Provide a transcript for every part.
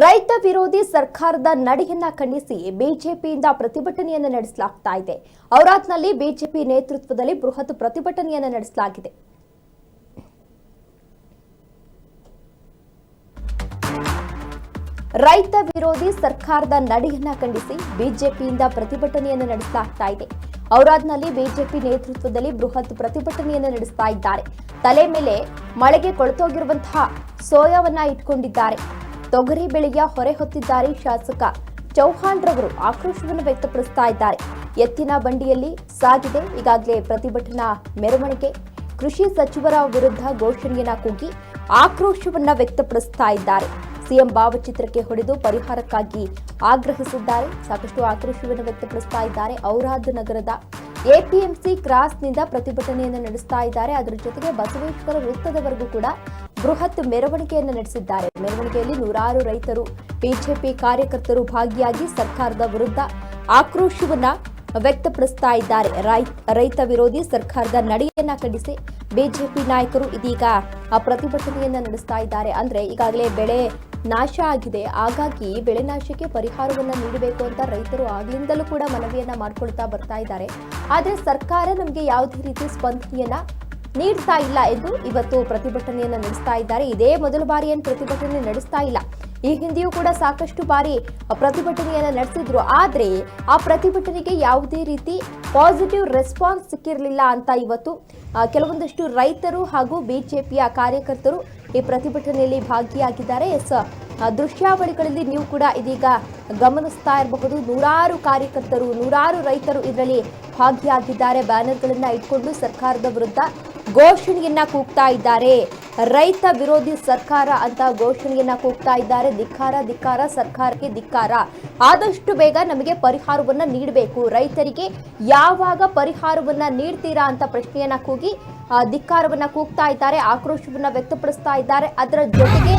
ರೈತ ವಿರೋಧಿ ಸರ್ಕಾರದ ನಡೆಯನ್ನ ಖಂಡಿಸಿ ಬಿಜೆಪಿಯಿಂದ ಪ್ರತಿಭಟನೆಯನ್ನು ನಡೆಸಲಾಗ್ತಾ ಇದೆ. ಔರಾತ್ನಲ್ಲಿ ಬಿಜೆಪಿ ನೇತೃತ್ವದಲ್ಲಿ ಬೃಹತ್ ಪ್ರತಿಭಟನೆಯನ್ನು ನಡೆಸಲಾಗಿದೆ. ರೈತ ವಿರೋಧಿ ಸರ್ಕಾರದ ನಡೆಯನ್ನ ಖಂಡಿಸಿ ಬಿಜೆಪಿಯಿಂದ ಪ್ರತಿಭಟನೆಯನ್ನು ನಡೆಸಲಾಗ್ತಾ ಇದೆ. ಔರಾದ್ನಲ್ಲಿ ಬಿಜೆಪಿ ನೇತೃತ್ವದಲ್ಲಿ ಬೃಹತ್ ಪ್ರತಿಭಟನೆಯನ್ನು ನಡೆಸ್ತಾ ಇದ್ದಾರೆ. ತಲೆ ಮೇಲೆ ಮಳೆಗೆ ಕೊಳತೋಗಿರುವಂತಹ ಸೋಯಾವನ್ನ ಇಟ್ಕೊಂಡಿದ್ದಾರೆ. ತೊಗರಿ ಬೆಳೆಯ ಹೊರೆ ಹೊತ್ತಿದ್ದಾರೆ ಶಾಸಕ ಚೌಹಾಣ್ ರವರು. ಆಕ್ರೋಶವನ್ನು ವ್ಯಕ್ತಪಡಿಸ್ತಾ ಇದ್ದಾರೆ. ಎತ್ತಿನ ಬಂಡಿಯಲ್ಲಿ ಸಾಗಿದೆ. ಈಗಾಗಲೇ ಪ್ರತಿಭಟನಾ ಮೆರವಣಿಗೆ. ಕೃಷಿ ಸಚಿವರ ವಿರುದ್ಧ ಘೋಷಣೆಯನ್ನ ಕೂಗಿ ಆಕ್ರೋಶವನ್ನ ವ್ಯಕ್ತಪಡಿಸ್ತಾ ಇದ್ದಾರೆ. ಸಿಎಂ ಭಾವಚಿತ್ರಕ್ಕೆ ಹೊಡೆದು ಪರಿಹಾರಕ್ಕಾಗಿ ಆಗ್ರಹಿಸಿದ್ದಾರೆ. ಸಾಕಷ್ಟು ಆಕ್ರೋಶವನ್ನು ವ್ಯಕ್ತಪಡಿಸ್ತಾ ಇದ್ದಾರೆ ಔರಾದ್ ನಗರದ ಎಪಿಎಂಸಿ ಕ್ರಾಸ್ನಿಂದ ಪ್ರತಿಭಟನೆಯನ್ನು ನಡೆಸ್ತಾ ಇದ್ದಾರೆ. ಅದರ ಜೊತೆಗೆ ಬಸವೇಶ್ವರ ವೃತ್ತದವರೆಗೂ ಕೂಡ ಬೃಹತ್ ಮೆರವಣಿಗೆಯನ್ನು ನಡೆಸಿದ್ದಾರೆ. ಮೆರವಣಿಗೆಯಲ್ಲಿ ನೂರಾರು ರೈತರು, ಬಿಜೆಪಿ ಕಾರ್ಯಕರ್ತರು ಭಾಗಿಯಾಗಿ ಸರ್ಕಾರದ ವಿರುದ್ಧ ಆಕ್ರೋಶವನ್ನ ವ್ಯಕ್ತಪಡಿಸ್ತಾ ಇದ್ದಾರೆ. ರೈತ ವಿರೋಧಿ ಸರ್ಕಾರದ ನಡೆಯನ್ನ ಖಂಡಿಸಿ ಬಿಜೆಪಿ ನಾಯಕರು ಇದೀಗ ಪ್ರತಿಭಟನೆಯನ್ನ ನಡೆಸ್ತಾ ಇದ್ದಾರೆ. ಅಂದ್ರೆ ಈಗಾಗಲೇ ಬೆಳೆ ನಾಶ ಆಗಿದೆ. ಹಾಗಾಗಿ ಬೆಳೆ ನಾಶಕ್ಕೆ ಪರಿಹಾರವನ್ನ ನೀಡಬೇಕು ಅಂತ ರೈತರು ಆಗ್ಲಿಂದಲೂ ಕೂಡ ಮನವಿಯನ್ನ ಮಾಡ್ಕೊಳ್ತಾ ಬರ್ತಾ ಇದ್ದಾರೆ. ಆದ್ರೆ ಸರ್ಕಾರ ನಮಗೆ ಯಾವುದೇ ರೀತಿ ಸ್ಪಂದನೆಯನ್ನ ನೀಡ್ತಾ ಇಲ್ಲ ಎಂದು ಇವತ್ತು ಪ್ರತಿಭಟನೆಯನ್ನು ನಡೆಸ್ತಾ ಇದ್ದಾರೆ. ಇದೇ ಮೊದಲ ಬಾರಿ ಏನು ಪ್ರತಿಭಟನೆ ನಡೆಸ್ತಾ ಇಲ್ಲ. ಈ ಹಿಂದೆಯೂ ಕೂಡ ಸಾಕಷ್ಟು ಬಾರಿ ಪ್ರತಿಭಟನೆಯನ್ನ ನಡೆಸಿದ್ರು. ಆದ್ರೆ ಆ ಪ್ರತಿಭಟನೆಗೆ ಯಾವುದೇ ರೀತಿ ಪಾಸಿಟಿವ್ ರೆಸ್ಪಾನ್ಸ್ ಸಿಕ್ಕಿರಲಿಲ್ಲ ಅಂತ ಇವತ್ತು ಕೆಲವೊಂದಷ್ಟು ರೈತರು ಹಾಗೂ ಬಿಜೆಪಿಯ ಕಾರ್ಯಕರ್ತರು ಈ ಪ್ರತಿಭಟನೆಯಲ್ಲಿ ಭಾಗಿಯಾಗಿದ್ದಾರೆ. ಎಸ್ ದೃಶ್ಯಾವಳಿಗಳಲ್ಲಿ ನೀವು ಕೂಡ ಇದೀಗ ಗಮನಿಸ್ತಾ ಇರಬಹುದು. ನೂರಾರು ಕಾರ್ಯಕರ್ತರು, ನೂರಾರು ರೈತರು ಇದರಲ್ಲಿ ಭಾಗಿಯಾಗಿದ್ದಾರೆ. ಬ್ಯಾನರ್ಗಳನ್ನು ಇಟ್ಕೊಂಡು ಸರ್ಕಾರದ ವಿರುದ್ಧ ಘೋಷಣೆಯನ್ನ ಕೂಗ್ತಾ ಇದ್ದಾರೆ. ರೈತ ವಿರೋಧಿ ಸರ್ಕಾರ ಅಂತ ಘೋಷಣೆಯನ್ನ ಕೂಗ್ತಾ ಇದ್ದಾರೆ. ಧಿಕ್ಕಾರ ಧಿಕ್ಕಾರ, ಸರ್ಕಾರಕ್ಕೆ ಧಿಕ್ಕಾರ. ಆದಷ್ಟು ಬೇಗ ನಮಗೆ ಪರಿಹಾರವನ್ನ ನೀಡಬೇಕು. ರೈತರಿಗೆ ಯಾವಾಗ ಪರಿಹಾರವನ್ನ ನೀಡ್ತೀರಾ ಅಂತ ಪ್ರಶ್ನೆಯನ್ನ ಕೂಗಿ ಧಿಕ್ಕಾರವನ್ನ ಕೂಗ್ತಾ ಇದ್ದಾರೆ, ಆಕ್ರೋಶವನ್ನ ವ್ಯಕ್ತಪಡಿಸ್ತಾ ಇದ್ದಾರೆ. ಅದರ ಜೊತೆಗೆ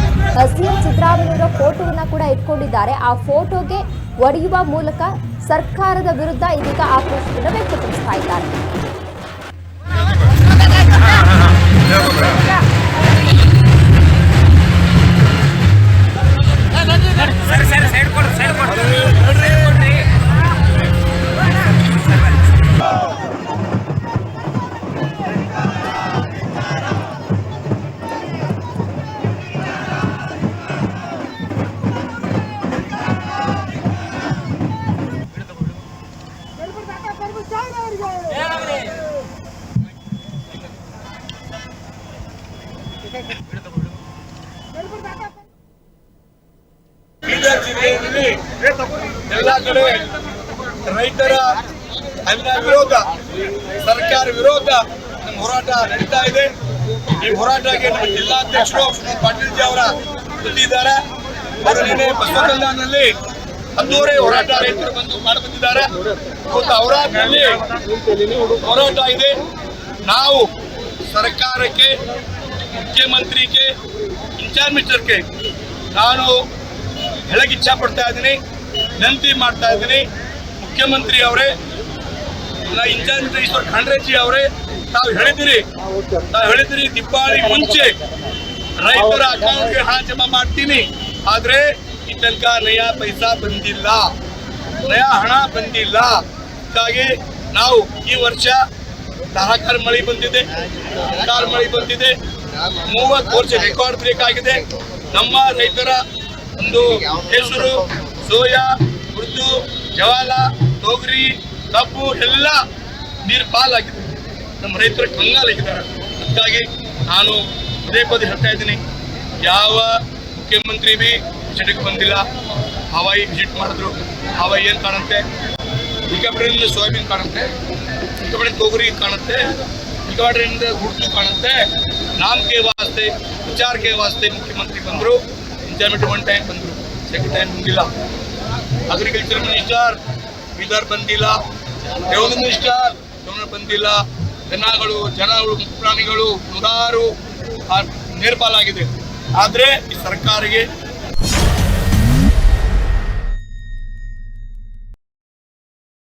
ಸಿಎಂ ಸಿದ್ದರಾಮಯ್ಯವರ ಫೋಟೋವನ್ನ ಕೂಡ ಇಟ್ಕೊಂಡಿದ್ದಾರೆ. ಆ ಫೋಟೋಗೆ ಒಡೆಯುವ ಮೂಲಕ ಸರ್ಕಾರದ ವಿರುದ್ಧ ಇದೀಗ ಆಕ್ರೋಶವನ್ನು ವ್ಯಕ್ತಪಡಿಸ್ತಾ ಇದ್ದಾರೆ. ಬೀದರ್ ಜಿಲ್ಲೆಯಲ್ಲಿ ಎಲ್ಲ ಕಡೆ ರೈತರ ಅನ್ನ ವಿರೋಧ, ಸರ್ಕಾರ ವಿರೋಧ ಹೋರಾಟ ನಡೀತಾ ಇದೆ. ಈ ಹೋರಾಟಕ್ಕೆ ನಮ್ಮ ಜಿಲ್ಲಾಧ್ಯಕ್ಷರು ಸುಮನ್ ಪಾಟೀಲ್ ಜಿ ಅವರ ಬಂದಿದ್ದಾರೆ ಅವರು ನಿನ್ನೆ ಬಸವ ಕಲ್ಯಾಣದಲ್ಲಿ ಹತ್ತೂವರೆ ಹೋರಾಟ ರೈತರು ಬಂದು ಮಾಡಿ ಬಂದಿದ್ದಾರೆ ಹೋರಾಟ ಇದೆ. ನಾವು ಸರ್ಕಾರಕ್ಕೆ ಮುಖ್ಯಮಂತ್ರಿಗೆ ಇನ್ಚಾರ್ಜ್ ಮಿನಿಸ್ಟರ್ಗೆ ನಾನು ಹೇಳಕ್ಕೆ ಇಚ್ಛಾ ಪಡ್ತಾ ಇದ್ದೀನಿ, ವಿನಂತಿ ಮಾಡ್ತಾ ಇದ್ದೀನಿ. ಮುಖ್ಯಮಂತ್ರಿ ಅವರೇ ಇನ್ಚಾರ್ಜ್ ಮಿನಿಸ್ಟರ್ ಈಶ್ವರ್ ಖಂಡ್ರೆಜಿ ಅವರೇ, ತಾವು ಹೇಳಿದಿರಿ ತಾವು ಹೇಳಿದಿರಿ ದೀಪಾವಳಿ ಮುಂಚೆ ರೈತರ ಅಕೌಂಟ್ಗೆ ಹಣ ಜಮಾ ಮಾಡ್ತೀನಿ. ಆದ್ರೆ ಈ ತನಕ ನಯಾ ಪೈಸಾ ಬಂದಿಲ್ಲ. ನಯಾ ಹಣ ಬಂದಿಲ್ಲ. ಹಾಗಾಗಿ ನಾವು ಈ ವರ್ಷ ಧಾರಾಕಾರ ಮಳೆ ಬಂದಿದೆ, ಧಾರಾಕಾರ ಮಳೆ ಬಂದಿದೆ. ಮೂವತ್ತು ವರ್ಷ ರೆಕಾರ್ಡ್ ಬ್ರೇಕ್ ಆಗಿದೆ. ನಮ್ಮ ರೈತರ ಒಂದು ಹೆಸರು ಸೋಯಾ, ಉರ್ದು, ಜವಾಲ, ತೊಗರಿ, ಕಬ್ಬು ಎಲ್ಲ ನೀರು ಪಾಲಾಗಿದೆ. ನಮ್ಮ ರೈತರು ಕಂಗಾಲಾಗಿದ್ದಾರೆ. ಅದಕ್ಕಾಗಿ ನಾನು ಪದೇ ಪದೇ ಹೇಳ್ತಾ ಇದ್ದೀನಿ. ಯಾವ ಮುಖ್ಯಮಂತ್ರಿ ಬಿ ವಿಸಿಟ್ಗೆ ಬಂದಿಲ್ಲ. ಹವಾಯಿ ವಿಸಿಟ್ ಮಾಡಿದ್ರು. ಹವಾಯಿ ಏನು ಕಾಣುತ್ತೆ? ಹೆಲಿಕಾಪ್ಟರಿಂದ ಸೋಯಾಬೀನ್ ಕಾಣುತ್ತೆ. ಹೆಲಿಕಾಪ್ಟರ್ ತೊಗರಿ ಕಾಣುತ್ತೆ. ಹೆಲಿಕಾಪ್ಟರಿಂದ ಉರ್ದು ಕಾಣುತ್ತೆ. ನಾಮಕೆ ವಾಸ್ತೆ, ವಿಚಾರಕ್ಕೆ ವಾಸ್ತೆ ಮುಖ್ಯಮಂತ್ರಿ ಬಂದರು. ಇಂಟರ್ಮಿಟ್ ಒನ್ ಟೈಮ್ ಬಂದರು. ಸೆಕೆಂಡ್ ಟೈಮ್ ಬಂದಿಲ್ಲ. ಅಗ್ರಿಕಲ್ಚರ್ ಮಿನಿಸ್ಟರ್ ಬೀದರ್ ಬಂದಿಲ್ಲ. ರೆವನ್ಯೂ ಮಿನಿಸ್ಟರ್ ಗಮನ ಬಂದಿಲ್ಲ. ಜನಗಳು ಜನಗಳು ಪ್ರಾಣಿಗಳು ನೂರಾರು ನೇರ್ಪಾಲಾಗಿದೆ. ಆದರೆ ಈ ಸರ್ಕಾರಿಗೆ